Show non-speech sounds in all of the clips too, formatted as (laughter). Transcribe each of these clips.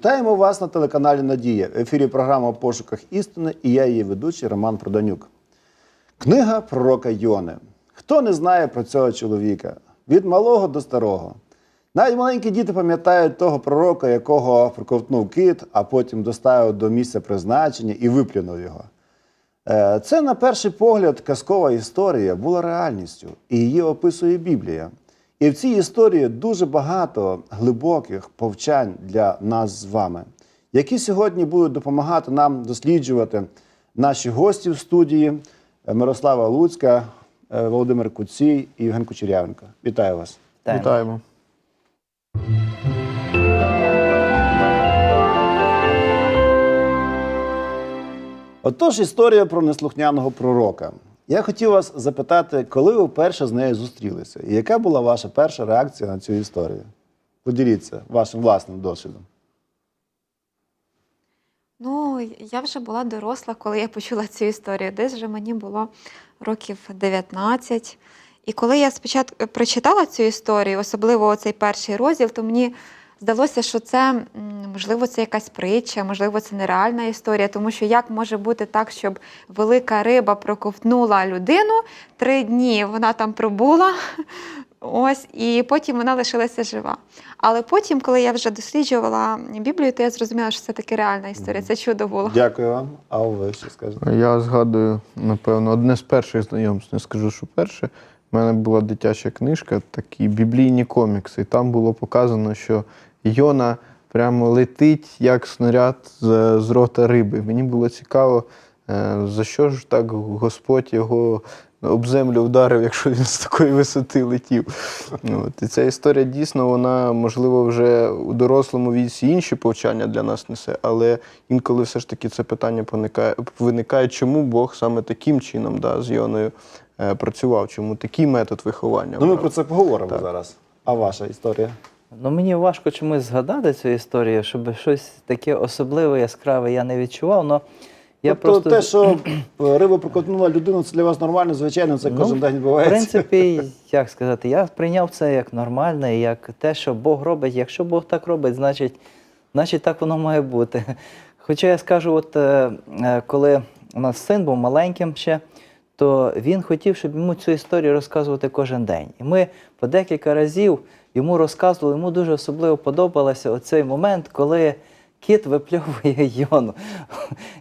Вітаємо вас на телеканалі Надія. В ефірі програма «У пошуках істини і я її ведучий Роман Проданюк. Книга пророка Йони. Хто не знає про цього чоловіка? Від малого до старого. Навіть маленькі діти пам'ятають того пророка, якого проковтнув кит, а потім доставив до місця призначення і виплюнув його. Е, Це, на перший погляд, казкова історія була реальністю, і її описує Біблія. І в цій історії дуже багато глибоких повчань для нас з вами, які сьогодні будуть допомагати нам досліджувати наші гості в студії е, Мирослава Луцька, е, Володимир Куцій і Євген Кучерявенко. Вітаю вас. Вітаємо. Вітаємо. Отож, історія про неслухняного пророка. Я хотів вас запитати, коли ви вперше з нею зустрілися, і яка була ваша перша реакція на цю історію? Поділіться вашим власним досвідом. Ну, я вже була доросла, коли я почула цю історію. Десь вже мені було років 19. І коли я спочатку прочитала цю історію, особливо цей перший розділ, то мені здалося, що це можливо це якась притча, можливо, це нереальна історія, тому що як може бути так, щоб велика риба проковтнула людину три дні вона там пробула, (laughs) ось, і потім вона лишилася жива. Але потім, коли я вже досліджувала Біблію, то я зрозуміла, що це таки реальна історія. Це чудо було. Дякую вам. А ви що скажете? Я згадую, напевно, одне з перших знайомств, не скажу, що перше. У мене була дитяча книжка, такі біблійні комікси. І там було показано, що Йона прямо летить, як снаряд з, з рота риби. Мені було цікаво, е, за що ж так Господь його об землю вдарив, якщо він з такої висоти летів. От. І ця історія дійсно, вона, можливо, вже у дорослому віці інші повчання для нас несе, але інколи все ж таки це питання поникає, виникає, чому Бог саме таким чином да, з Йоною е, працював, чому такий метод виховання. Ну, ми про це поговоримо Так. зараз. А ваша історія? Ну, мені важко чомусь згадати цю історію, щоб щось таке особливе, яскраве я не відчував. Но я тобто просто те, що риба проковтнула людину, це для вас нормально, звичайно, це Ну, кожен день в принципі, як сказати, я прийняв це як нормальне, як те, що Бог робить. Якщо Бог так робить, значить, значить так воно має бути. Хоча я скажу, от е, е, коли у нас син був маленьким ще, то він хотів, щоб йому цю історію розказувати кожен день. І ми по декілька разів йому розказували, йому дуже особливо подобався оцей момент, коли кіт випльовує йону.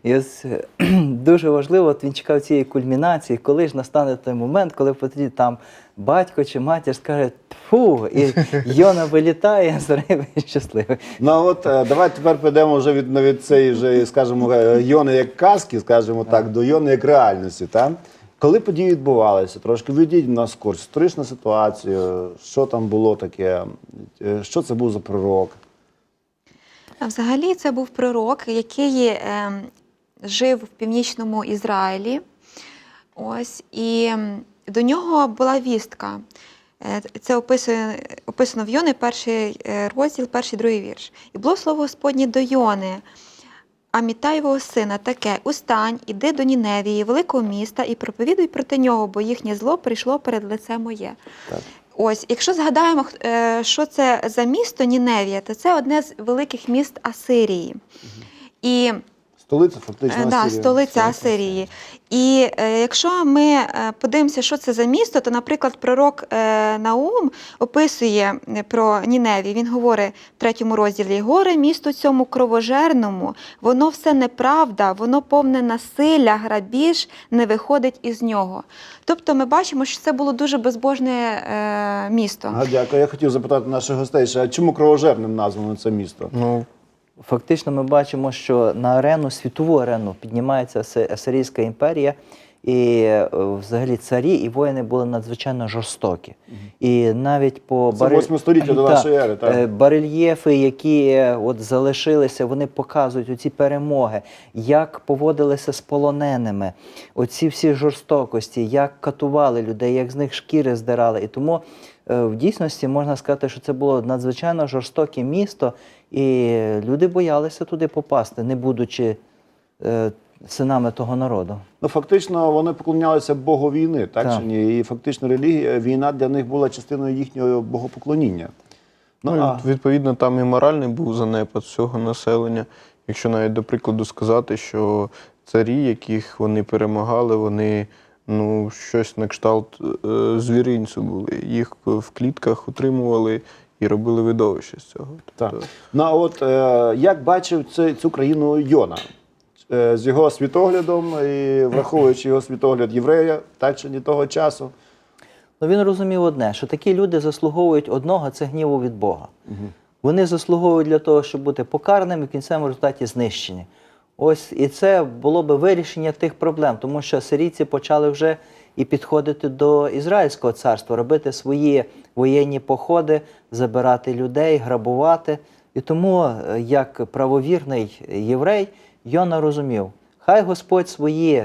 І ось е, (clears throat) дуже важливо, от він чекав цієї кульмінації, коли ж настане той момент, коли потрібно там батько чи матір скаже тфу, і Йона вилітає з риби і щасливий. Ну а от е, давайте тепер підемо вже від, від цієї, вже, скажімо, е, йони як казки, скажімо так, до йони як реальності. Та? Коли події відбувалися, трошки відійдіть нас курс, історичну ситуацію, що там було таке, е, що це був за пророк. Взагалі, це був пророк, який е, жив в північному Ізраїлі. Ось, і до нього була вістка. Е, Це описує, описано в Йони, перший е, розділ, перший другий вірш. І було слово Господнє до Йони. Амітаєвого сина таке: Устань, іди до Ніневії, великого міста, і проповідуй проти нього, бо їхнє зло прийшло перед лице моє. Так. Ось, якщо згадаємо, е, що це за місто Ніневія, то це одне з великих міст Асирії. І Столиця фактично Е, да, Асирія. столиця Асирії. І е, якщо ми е, подивимося, що це за місто, то, наприклад, пророк е, Наум описує е, про Ніневі. Він говорить в третьому розділі: горе місто цьому кровожерному, воно все неправда, воно повне насилля, грабіж не виходить із нього. Тобто ми бачимо, що це було дуже безбожне е, місто. Ага, дякую. Я хотів запитати наших гостей, а чому кровожерним названо це місто? Ну, Фактично, ми бачимо, що на арену, світову арену піднімається Аси- Асирійська імперія, і е, взагалі царі і воїни були надзвичайно жорстокі. І навіть по Це століття до нашої ери, так? е, барельєфи, які е, от залишилися, вони показують оці перемоги, як поводилися з полоненими, оці всі жорстокості, як катували людей, як з них шкіри здирали. І тому в дійсності можна сказати, що це було надзвичайно жорстоке місто, і люди боялися туди попасти, не будучи синами того народу. Ну, фактично, вони поклонялися Богу війни, так, Так. чи ні? І фактично релігія, війна для них була частиною їхнього богопоклоніння. Ну, Ну, а- відповідно, там і моральний був занепад всього населення. Якщо навіть до прикладу сказати, що царі, яких вони перемагали, вони ну, щось на кшталт е, звіринцю були. Їх в клітках утримували і робили видовище з цього. Так. Тобто, Ну а от е, як бачив це, цю країну Йона? Е, з його світоглядом і враховуючи його світогляд єврея, так чи не того часу. Ну він розумів одне, що такі люди заслуговують одного це гніву від Бога. Вони заслуговують для того, щоб бути покараними, в результаті знищені. Ось і це було би вирішення тих проблем, тому що сирійці почали вже і підходити до Ізраїльського царства, робити свої воєнні походи, забирати людей, грабувати. І тому, е, як правовірний єврей, Йона розумів, хай Господь свої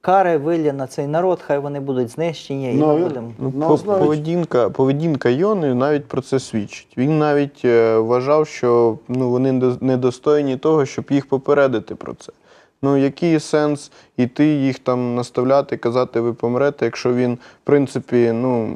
кари вилє на цей народ, хай вони будуть знищені, і Ну, ми будемо. Ну, На по- основі- поведінка, поведінка Йони навіть про це свідчить. Він навіть е, вважав, що ну, вони до- недостойні того, щоб їх попередити про це. Ну, який сенс іти їх там наставляти, казати, ви помрете, якщо він, в принципі, ну,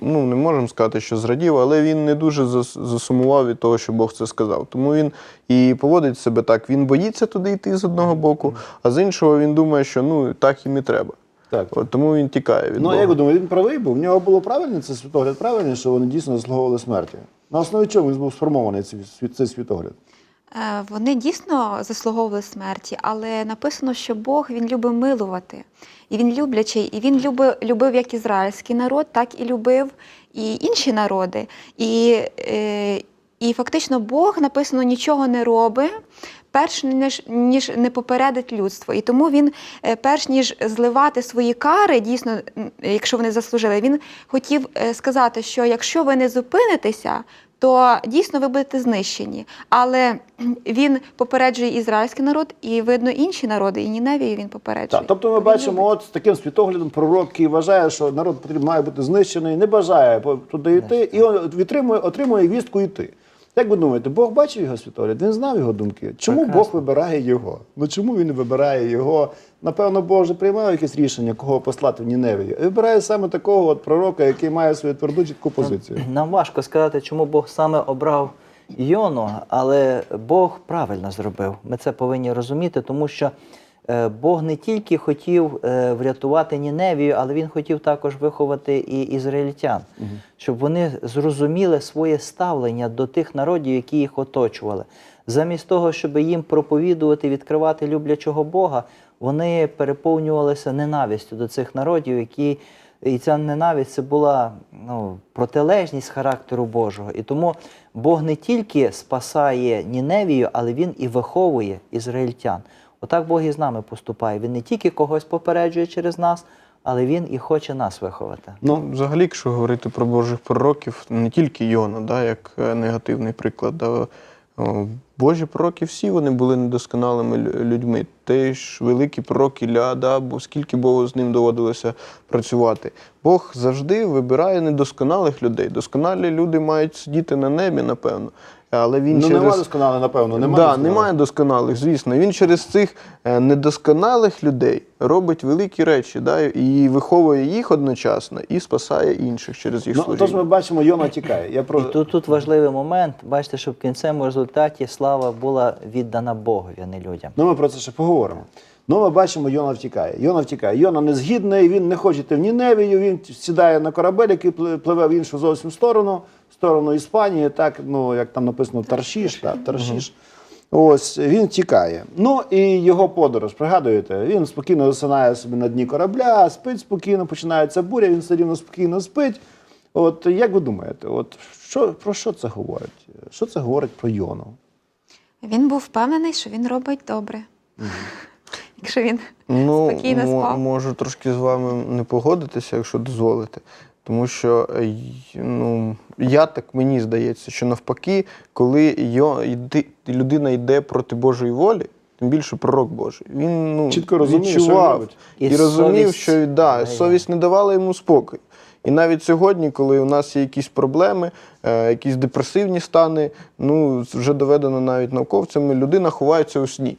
ну не можемо сказати, що зрадів, але він не дуже засумував від того, що Бог це сказав. Тому він і поводить себе так. Він боїться туди йти з одного боку, а з іншого він думає, що ну так їм і треба. Так. От, тому він тікає від Ну, Бога. як ви думаєте, він правий був? В нього було правильний це світогляд правильний, що вони дійсно заслуговували смерті. На основі чого він був сформований цей світогляд? Е, Вони дійсно заслуговували смерті, але написано, що Бог він любить милувати. І він люблячий, і він любив, любив як ізраїльський народ, так і любив і інші народи. І, е, і фактично Бог написано нічого не робить. Перш ніж, ніж не попередить людство. І тому він, е, перш ніж зливати свої кари, дійсно, якщо вони заслужили, він хотів сказати, що якщо ви не зупинитеся, то дійсно ви будете знищені. Але (clears throat) він попереджує ізраїльський народ, і видно інші народи, і Ніневію він попереджує. Так, тобто ми Він бачимо, любить. от з таким світоглядом пророк, який вважає, що народ потрібно має бути знищений, не бажає по- туди йти, і отримує, отримує вістку йти. Як ви думаєте, Бог бачив його світогляд? Він знав його думки. Чому Прекрасно. Бог вибирає його? Ну чому він вибирає його? Напевно, Бог вже приймав якесь рішення, кого послати в Ніневію. І вибирає саме такого от пророка, який має свою тверду чітку позицію. Нам важко сказати, чому Бог саме обрав Йону, але Бог правильно зробив. Ми це повинні розуміти, тому що е, Бог не тільки хотів е, врятувати Ніневію, але він хотів також виховати і ізраїльтян, щоб вони зрозуміли своє ставлення до тих народів, які їх оточували. Замість того, щоб їм проповідувати, відкривати люблячого Бога, вони переповнювалися ненавистю до цих народів, які і ця ненависть це була ну, протилежність характеру Божого. І тому Бог не тільки спасає Ніневію, але Він і виховує ізраїльтян. Отак Бог і з нами поступає. Він не тільки когось попереджує через нас, але Він і хоче нас виховати. Ну, взагалі, якщо говорити про Божих пророків, не тільки Йона, да, як е, негативний приклад. Да, Божі пророки всі вони були недосконалими людьми. Теж ж великі пророки ляда. бо скільки Богу з ним доводилося працювати. Бог завжди вибирає недосконалих людей. Досконалі люди мають сидіти на небі, напевно. Але він ну, через... немає досконало, напевно. Немає да, досконалих. немає досконалих, звісно. Він через цих е, недосконалих людей робить великі речі, да, і виховує їх одночасно, і спасає інших через їх Ну, служіння. тож ми бачимо, Йона тікає. Я про... І тут, тут важливий момент. Бачите, щоб в кінцевому результаті слава була віддана Богові, а не людям. Ну, ми про це ще поговоримо. Ну, ми бачимо, Йона втікає. Йона втікає. Йона не згідний, він не хоче йти в Ніневію, він сідає на корабель, який пли- пливе в іншу зовсім сторону, сторону Іспанії, так, ну, як там написано, Таршіш, так, Таршіш. Ось він тікає. Ну і його подорож, пригадуєте, він спокійно засинає собі на дні корабля, спить спокійно, починається буря, він все рівно спокійно спить. От як ви думаєте, от що, про що це говорить? Що це говорить про Йону? Він був впевнений, що він робить добре. Якщо він Ну, спокійно спав. можу трошки з вами не погодитися, якщо дозволите. Тому що е, ну, я так мені здається, що навпаки, коли йо, людина йде проти Божої волі, тим більше пророк Божий, він ну, Чітко розуміє, відчував робить. і, І розумів, совість що да, совість не давала йому спокою. І навіть сьогодні, коли у нас є якісь проблеми, е, якісь депресивні стани, ну вже доведено навіть науковцями, людина ховається у сні.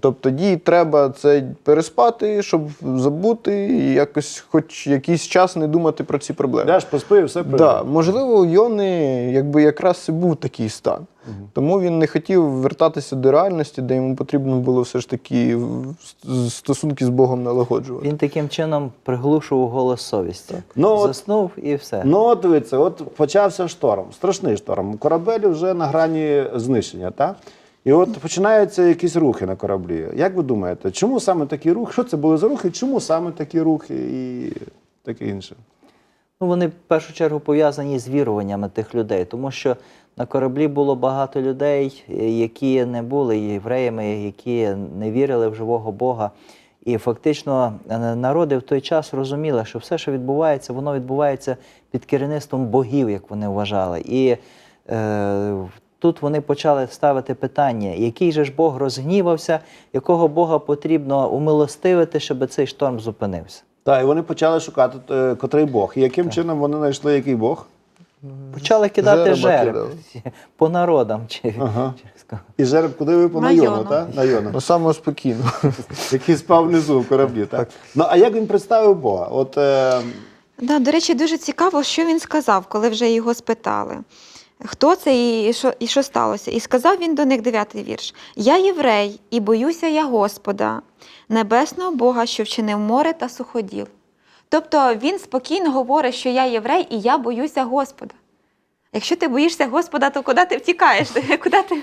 Тобто їй треба це переспати, щоб забути і якось, хоч якийсь час не думати про ці проблеми. Ляж поспи, і все пройде. Да, можливо, у Йони якби якраз це був такий стан. Тому він не хотів вертатися до реальності, де йому потрібно було все ж таки стосунки з Богом налагоджувати. Він таким чином приглушував голос совісті. Ну, от- Заснув і все. Ну, от дивіться, от почався шторм, страшний шторм. Корабель вже на грані знищення, так? І от починаються якісь рухи на кораблі. Як ви думаєте, чому саме такі рухи? Що це були за рухи? Чому саме такі рухи і таке інше? Ну, вони в першу чергу пов'язані з віруваннями тих людей, тому що на кораблі було багато людей, які не були євреями, які не вірили в живого Бога. І фактично е, народи в той час розуміли, що все, що відбувається, воно відбувається під керівництвом богів, як вони вважали. І е, тут вони почали ставити питання, який же ж Бог розгнівався, якого Бога потрібно умилостивити, щоб цей шторм зупинився. Так, і вони почали шукати, е, котрий Бог. І яким чином вони знайшли який Бог? Почали кидати Жереба жереб (laughs) по народам. Чи, Ага. (laughs) сказав. І жереб куди випав на На Йону, Йону. так? На Йону. Ну, саме спокійно. (laughs) Який спав внизу в кораблі, так? Ну, а як він представив Бога? От е, Да, до речі, дуже цікаво, що він сказав, коли вже його спитали. Хто це і що, і що сталося? І сказав він до них дев'ятий вірш: Я єврей, і боюся я Господа, небесного Бога, що вчинив море та суходіл. Тобто він спокійно говорить, що я єврей і я боюся Господа. Якщо ти боїшся Господа, то куди ти втікаєш? (laughs) Куди ти?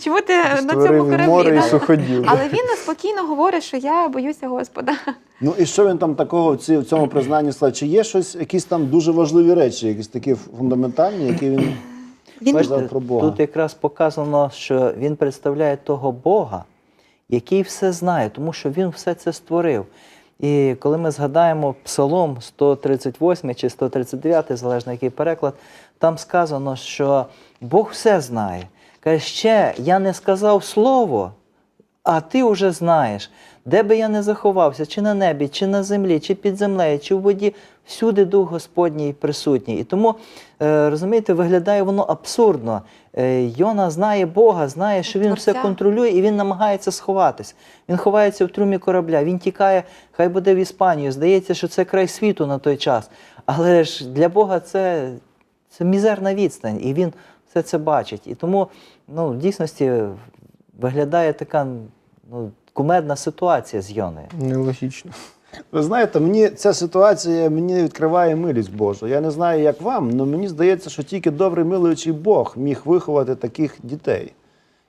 Чому ти на цьому Створив кораблі? море, і суходіл. Але він спокійно говорить, що я боюся Господа. Ну і що він там такого в, в цьому признанні сказав? Чи є щось, якісь там дуже важливі речі, якісь такі фундаментальні, які він Він Бачите, про Бога. Тут якраз показано, що він представляє того Бога, який все знає, тому що він все це створив. І коли ми згадаємо Псалом 138 чи 139, залежно який переклад, там сказано, що Бог все знає. Каже, ще я не сказав слово, а ти вже знаєш, де би я не заховався, чи на небі, чи на землі, чи під землею, чи в воді, всюди Дух Господній присутній. І тому, розумієте, виглядає воно абсурдно. Е, Йона знає Бога, знає, що він все контролює, і він намагається сховатись. Він ховається в трумі корабля, він тікає, хай буде в Іспанію. Здається, що це край світу на той час. Але ж для Бога це, це мізерна відстань, і він все це бачить. І тому ну, в дійсності виглядає така ну, кумедна ситуація з Йоною. Нелогічно. Ви знаєте, мені ця ситуація мені відкриває милість Божу. Я не знаю, як вам, але мені здається, що тільки добрий милуючий Бог міг виховати таких дітей,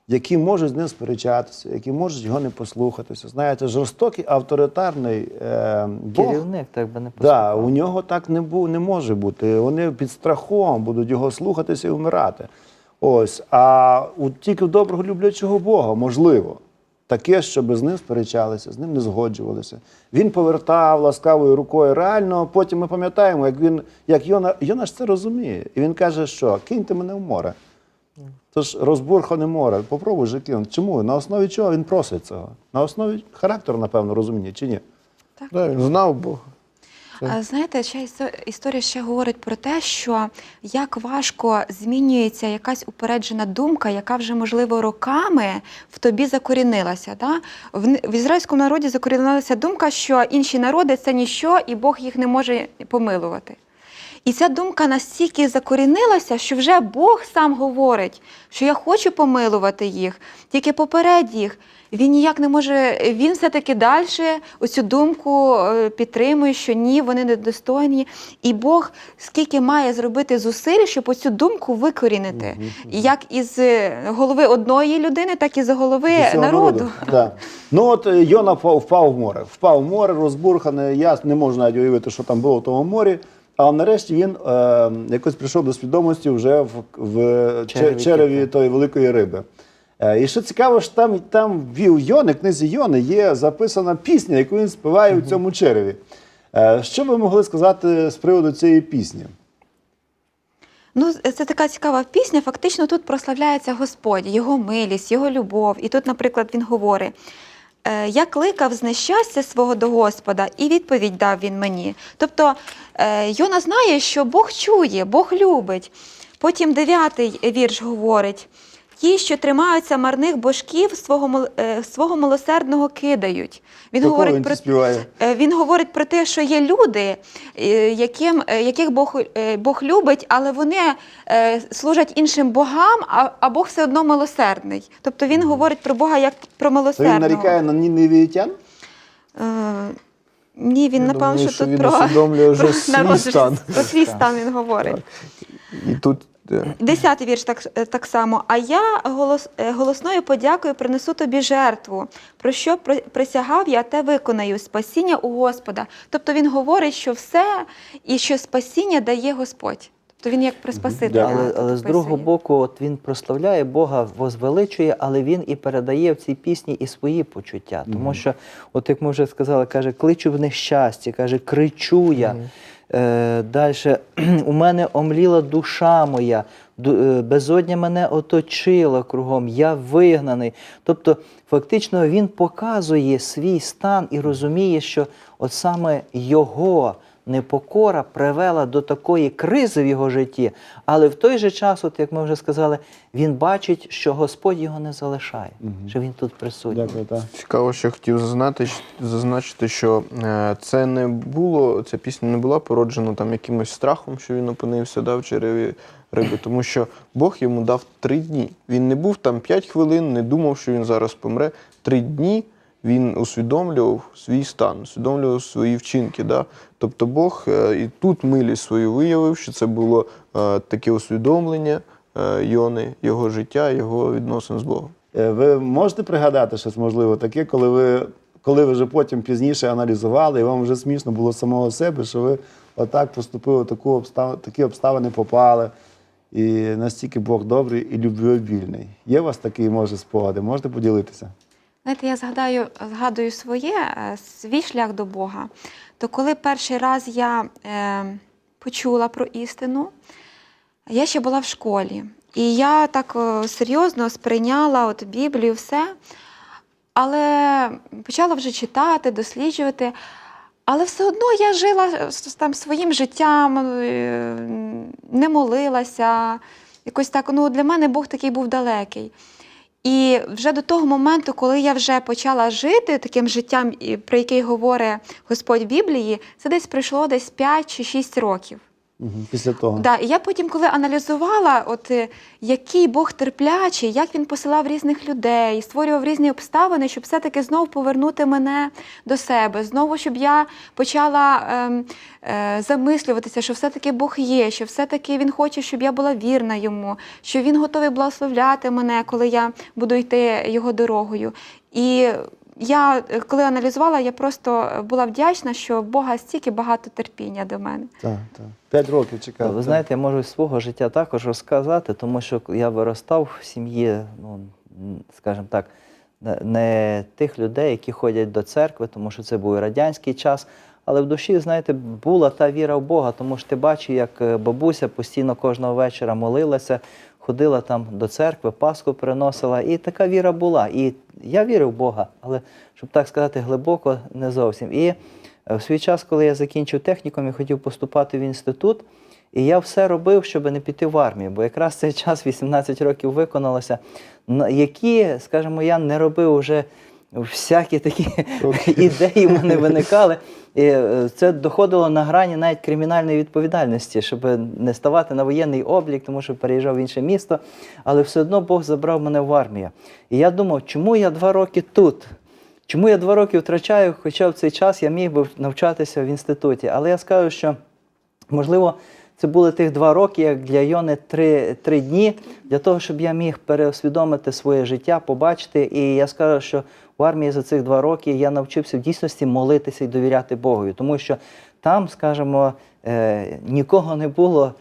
які можуть з ним сперечатися, які можуть його не послухатися. Знаєте, жорстокий авторитарний е, Бог. Керівник так би не Да, у нього так не, бу, не може бути. Вони під страхом будуть його слухатися і вмирати. Ось. А у тільки доброго люблячого Бога можливо. Таке, щоб з ним сперечалися, з ним не згоджувалися. Він повертав ласкавою рукою реально. Потім ми пам'ятаємо, як він, як Йона, Йона ж це розуміє. І він каже, що киньте мене в море. Тож розбурхане море, попробуй же кинути. Чому? На основі чого він просить цього? На основі характеру, напевно, розуміння, чи ні? Да, він знав Бога. А знаєте, ще історія ще говорить про те, що як важко змінюється якась упереджена думка, яка вже, можливо, роками в тобі закорінилася. Да? В, в ізраїльському народі закорінилася думка, що інші народи це ніщо, і Бог їх не може помилувати. І ця думка настільки закорінилася, що вже Бог сам говорить, що я хочу помилувати їх, тільки поперед їх. Він ніяк не може, він все-таки далі оцю думку е, підтримує, що ні, вони недостойні. І Бог скільки має зробити зусиль, щоб оцю думку викорінити. Як із е, голови одної людини, так і з голови народу. (laughs) Да. Ну от е, Йона впав, в море. Впав в море, розбурхане. Я не можу навіть уявити, що там було в тому морі. Але нарешті він е, якось прийшов до свідомості вже в, в череві, Череві череві тої великої риби. Е, і що цікаво, що там, там в Йони, книзі Йони, є записана пісня, яку він співає у цьому череві. Е, що ви могли сказати з приводу цієї пісні? Ну, це така цікава пісня. Фактично тут прославляється Господь, Його милість, Його любов. І тут, наприклад, він говорить: «Е, Я кликав з нещастя свого до Господа, і відповідь дав він мені. Тобто Йона знає, що Бог чує, Бог любить. Потім дев'ятий вірш говорить: ті, що тримаються марних божків, свого, е, свого милосердного кидають. Він Про говорить про співає? Е, Він говорить про те, що є люди, е, яким, яких Бог, Бог любить, але вони служать іншим богам, а, а Бог все одно милосердний. Тобто він говорить про Бога як про Це він нарікає на ніневіїтян? Ні, він напевно, що, що тут він про, усвідомлює вже (laughs) про свій стан. про свій стан він говорить. І тут Десятий вірш так, е, так само. А я голос, е, голосною подякою принесу тобі жертву. Про що при- присягав я, те виконаю. Спасіння у Господа. Тобто він говорить, що все і що спасіння дає Господь. Тобто він як про спасителя. Але, але з другого боку, от він прославляє Бога, возвеличує, але він і передає в цій пісні і свої почуття. Тому що, от як ми вже сказали, каже, кличу в нещасті, каже, кричу я. Е, Далі у мене омліла душа моя, е, безодня мене оточила кругом, я вигнаний. Тобто, фактично, він показує свій стан і розуміє, що от саме його непокора привела до такої кризи в його житті, але в той же час, от як ми вже сказали, він бачить, що Господь його не залишає, що він тут присутній. Дякую, так. Цікаво, що хотів зазнати, зазначити, що е, це не було, ця пісня не була породжена там якимось страхом, що він опинився да, в череві риби, тому що Бог йому дав три дні. Він не був там п'ять хвилин, не думав, що він зараз помре. Три дні він усвідомлював свій стан, усвідомлював свої вчинки. Да? Тобто Бог е, і тут милість свою виявив, що це було е, таке усвідомлення е, Йони, його життя, його відносин з Богом. Ви можете пригадати щось можливо таке, коли ви, коли ви вже потім пізніше аналізували, і вам вже смішно було самого себе, що ви отак поступили, таку обстав... такі обставини попали, і настільки Бог добрий і любвеобільний. Є у вас такі, може, спогади? Можете поділитися? Знаєте, я згадаю, згадую своє, е, свій шлях до Бога. То коли перший раз я е, почула про істину, я ще була в школі. І я так е, серйозно сприйняла от Біблію, все. Але почала вже читати, досліджувати. Але все одно я жила там своїм життям, е, не молилася. Якось так, ну, для мене Бог такий був далекий. І вже до того моменту, коли я вже почала жити таким життям, про який говорить Господь в Біблії, це десь пройшло десь 5 чи 6 років. Після того. Да, і я потім, коли аналізувала, от е, який Бог терплячий, як він посилав різних людей, створював різні обставини, щоб все-таки знову повернути мене до себе, знову, щоб я почала ем, е, замислюватися, що все-таки Бог є, що все-таки Він хоче, щоб я була вірна йому, що Він готовий благословляти мене, коли я буду йти його дорогою. І я, е, коли аналізувала, я просто була вдячна, що в Бога стільки багато терпіння до мене. Так, так. П'ять років чекав. Ви так. знаєте, я можу з свого життя також розказати, тому що я виростав в сім'ї, ну, скажімо так, не- тих людей, які ходять до церкви, тому що це був радянський час. Але в душі, знаєте, була та віра в Бога, тому що ти бачив, як е, бабуся постійно кожного вечора молилася, ходила там до церкви, Пасху приносила, і така віра була. І я вірив в Бога, але щоб так сказати, глибоко не зовсім. І е, в свій час, коли я закінчив технікум і хотів поступати в інститут, і я все робив, щоб не піти в армію, бо якраз цей час 18 років виконалося, які, скажімо, я не робив вже всякі такі (laughs) ідеї в мене виникали. І е, це доходило на грані навіть кримінальної відповідальності, щоб не ставати на воєнний облік, тому що переїжджав в інше місто. Але все одно Бог забрав мене в армію. І я думав, чому я два роки тут? Чому я два роки втрачаю, хоча в цей час я міг би навчатися в інституті. Але я скажу, що можливо, це були тих два роки, як для Йони три, три дні, для того, щоб я міг переосвідомити своє життя, побачити. І я скажу, що в армії за цих два роки я навчився в дійсності молитися і довіряти Богові, тому що там, скажімо, е, нікого не було,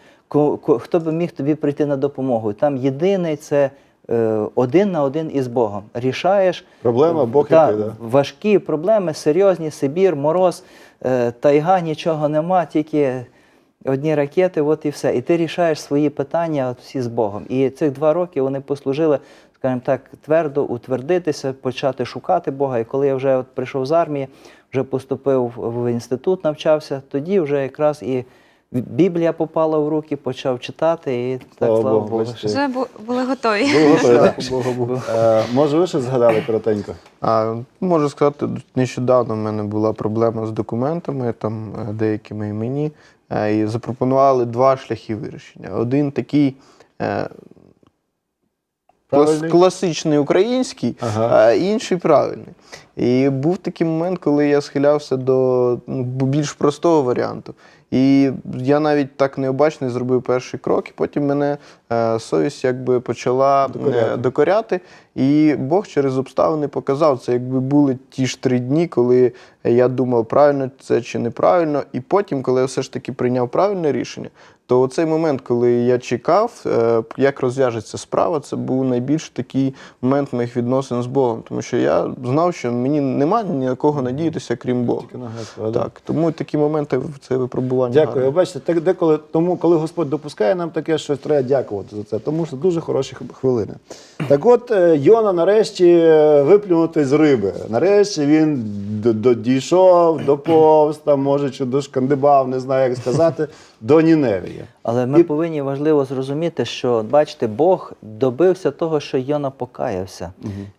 хто би міг тобі прийти на допомогу. Там єдиний це. е, Один на один із Богом. Рішаєш Проблема, Бог Так, який, да? важкі проблеми, серйозні, Сибір, мороз, е, тайга, нічого нема, тільки одні ракети, от і все. І ти рішаєш свої питання от всі з Богом. І цих два роки вони послужили, скажімо так, твердо утвердитися, почати шукати Бога. І коли я вже от прийшов з армії, вже поступив в інститут, навчався, тоді вже якраз і Біблія попала в руки, почав читати, і так Слава слава Богу, Богу. Вже бу- були готові. Ви готові, так? Е, Може, ви щось згадали коротенько? А, можу сказати, нещодавно в мене була проблема з документами, там е, деякими і мені, е, і запропонували два шляхи вирішення. Один такий е, клас, Правильний? класичний український, Ага. а інший правильний. І був такий момент, коли я схилявся до ну, більш простого варіанту. І я навіть так необачно зробив перший крок, і потім мене е, совість якби почала Докоряти. е, докоряти. І Бог через обставини показав це, якби були ті ж три дні, коли я думав, правильно це чи неправильно. І потім, коли я все ж таки прийняв правильне рішення, то цей момент, коли я чекав, е, як розв'яжеться справа, це був найбільш такий момент моїх відносин з Богом. Тому що я знав, що мені нема ні на кого надіятися, крім Бога. Тільки на Господа, да? Так, тому такі моменти в це випробування. Дякую. Гарне. бачите, так деколи тому, коли Господь допускає нам таке, щось треба дякувати за це, тому що дуже хороші хвилини. Так от е, Йона нарешті е, виплюнути з риби. Нарешті він дійшов, доповз, там, може, чи дошкандибав, не знаю, як сказати, до Ніневії. Але ми І- повинні важливо зрозуміти, що бачите, Бог добився того, що Йона покаявся.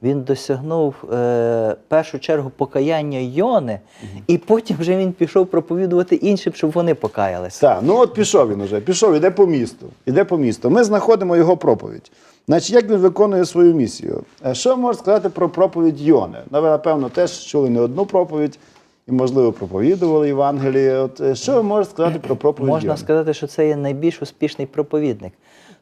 Він досягнув е, першу чергу покаяння Йони, і потім вже він пішов проповідувати іншим, щоб вони покаялися. Так, ну от пішов він уже, пішов, іде по місту. Іде по місту. Ми знаходимо його проповідь. Значить, як він виконує свою місію? Е, Що можна сказати про проповідь Йони? Ну, ви, напевно, теж чули не одну проповідь і, можливо, проповідували Євангеліє. От е, що ви можете сказати про проповідь Можна Йони? сказати, що це є найбільш успішний проповідник.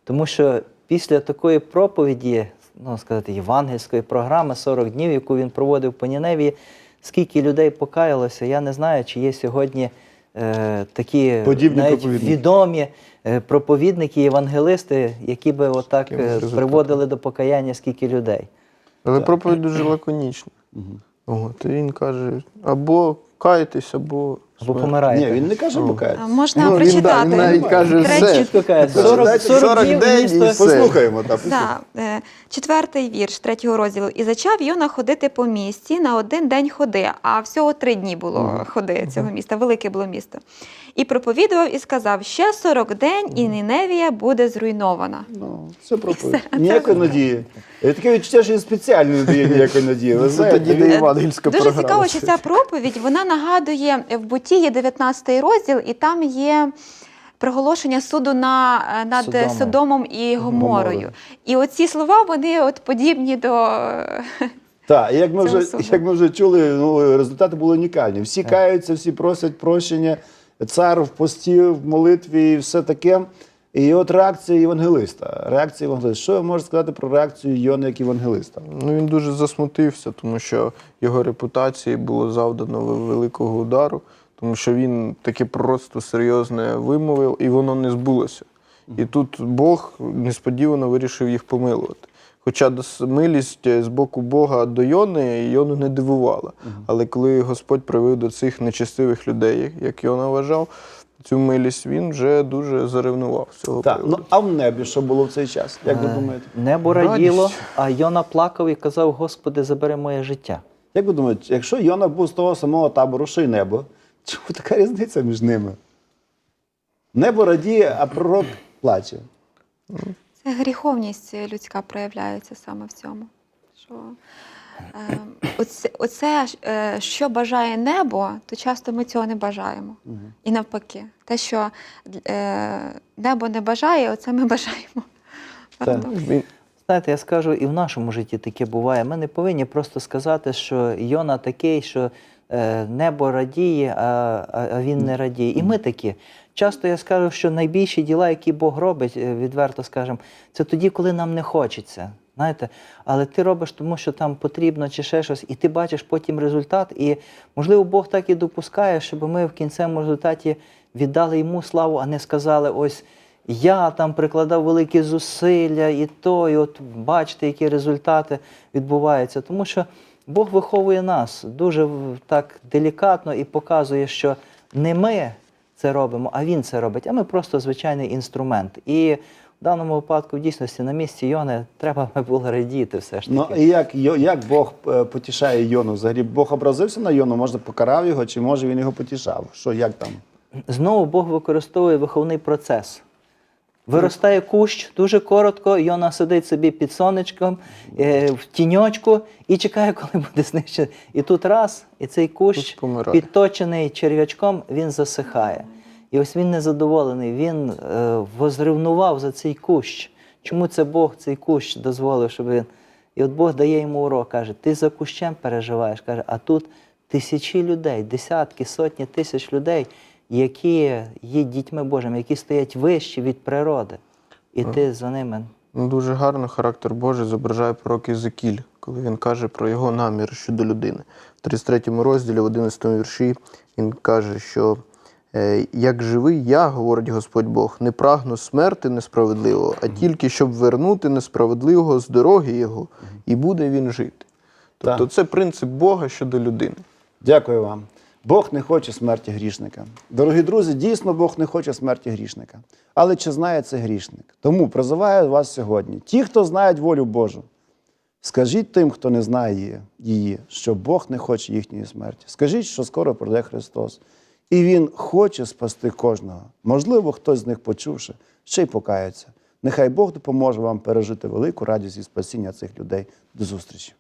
Тому що після такої проповіді, ну сказати, євангельської програми 40 днів, яку він проводив по Ніневії, скільки людей покаялося, я не знаю, чи є сьогодні е, такі Подібні навіть проповідники. відомі е, проповідники, євангелисти, які би отак е, приводили до покаяння скільки людей. Але проповідь дуже лаконічна. От, і він каже: або кайтесь, або. Або помираєте. Ні, він не каже. А Можна Ну, він, прочитати. да, він навіть каже все. Чітко каже, 40, 40, 40 днів день і місто все. Послухаємо так. Да, е, четвертий вірш третього розділу. І зачав Йона ходити по місті на один день ходи, а всього три дні було ходи цього міста, велике було місто. І проповідував і сказав: ще 40 день, і Ніневія буде зруйнована. Ну, це проповідь. Ніякої надії. Таке відчуття, що він спеціально не дає ніякої надії. Ви знаєте, тоді де євангельська Дуже програма. цікаво, що ця проповідь вона нагадує в буті є 19 розділ, і там є. Проголошення суду на, е, над Содомом. Содомом, і Гоморою. Гоморою. І оці слова вони от подібні до (laughs) Так, як ми, вже, суду. як ми вже чули, ну, результати були унікальні. Всі каються, всі просять прощення, цар в пості, в молитві і все таке. І от реакція євангелиста. Реакція євангелиста. Що ви можете сказати про реакцію Йони як євангелиста? Ну, він дуже засмутився, тому що його репутації було завдано великого удару, тому що він таке просто серйозне вимовив, і воно не збулося. І тут Бог несподівано вирішив їх помилувати. Хоча милість з боку Бога до Йони Йону не дивувала. Але коли Господь привив до цих нечестивих людей, як Йона вважав, цю милість він вже дуже заревнував з цього Так, приводу. ну а в небі що було в цей час? Як ви Е, думаєте? Небо Радість. раділо, а Йона плакав і казав: Господи, забери моє життя. Як ви думаєте, якщо Йона був з того самого табору, що й небо, чому така різниця між ними? Небо радіє, а пророк плаче. Це гріховність людська проявляється саме в цьому. Що, оце, оце е, що бажає небо, то часто ми цього не бажаємо. І навпаки, те, що е, небо не бажає, оце ми (laughs) бажаємо. Знаєте, я скажу, і в нашому житті таке буває. Ми не повинні просто сказати, що Йона такий, що е, небо радіє, а, він не радіє. І ми такі. Часто я скажу, що найбільші діла, які Бог робить, відверто скажемо, це тоді, коли нам не хочеться. Знаєте, але ти робиш тому, що там потрібно чи ще щось, і ти бачиш потім результат. І можливо, Бог так і допускає, щоб ми в кінцевому результаті віддали йому славу, а не сказали ось. Я там прикладав великі зусилля, і то, і от бачите, які результати відбуваються. Тому що Бог виховує нас дуже так делікатно і показує, що не ми це робимо, а Він це робить, а ми просто звичайний інструмент. І в даному випадку, в дійсності, на місці Йони треба би (laughs) було радіти все ж Ну і як, Йо- як Бог е, потішає Йону? Взагалі Бог образився на Йону, може покарав його, чи може він його потішав? Що як там? знову Бог використовує виховний процес. Виростає кущ дуже коротко, Йона сидить собі під сонечком е, в тіньочку і чекає, коли буде знищений. І тут раз, і цей кущ, Тут помирає. підточений черв'ячком, він засихає. І ось він незадоволений, він е, возревнував за цей кущ. Чому це Бог цей кущ дозволив, щоб він. І от Бог дає йому урок, каже: ти за кущем переживаєш, каже, а тут тисячі людей, десятки, сотні тисяч людей, які є дітьми Божими, які стоять вищі від природи. І ти за ними. Ну, Дуже гарно характер Божий зображає пророк Єзекіль, коли він каже про його намір щодо людини. В 33 розділі, в 11 вірші, він каже, що як живий я, говорить Господь Бог, не прагну смерти несправедливого, а тільки щоб вернути несправедливого з дороги його, і буде він жити. Тобто це принцип Бога щодо людини. Дякую вам. Бог не хоче смерті грішника. Дорогі друзі, дійсно Бог не хоче смерті грішника. Але чи знає це грішник? Тому призиваю вас сьогодні. Ті, хто знають волю Божу, скажіть тим, хто не знає її, її, що Бог не хоче їхньої смерті. Скажіть, що скоро прийде Христос. І Він хоче спасти кожного. Можливо, хтось з них, почувши, ще й покається. Нехай Бог допоможе вам пережити велику радість і спасіння цих людей. До зустрічі!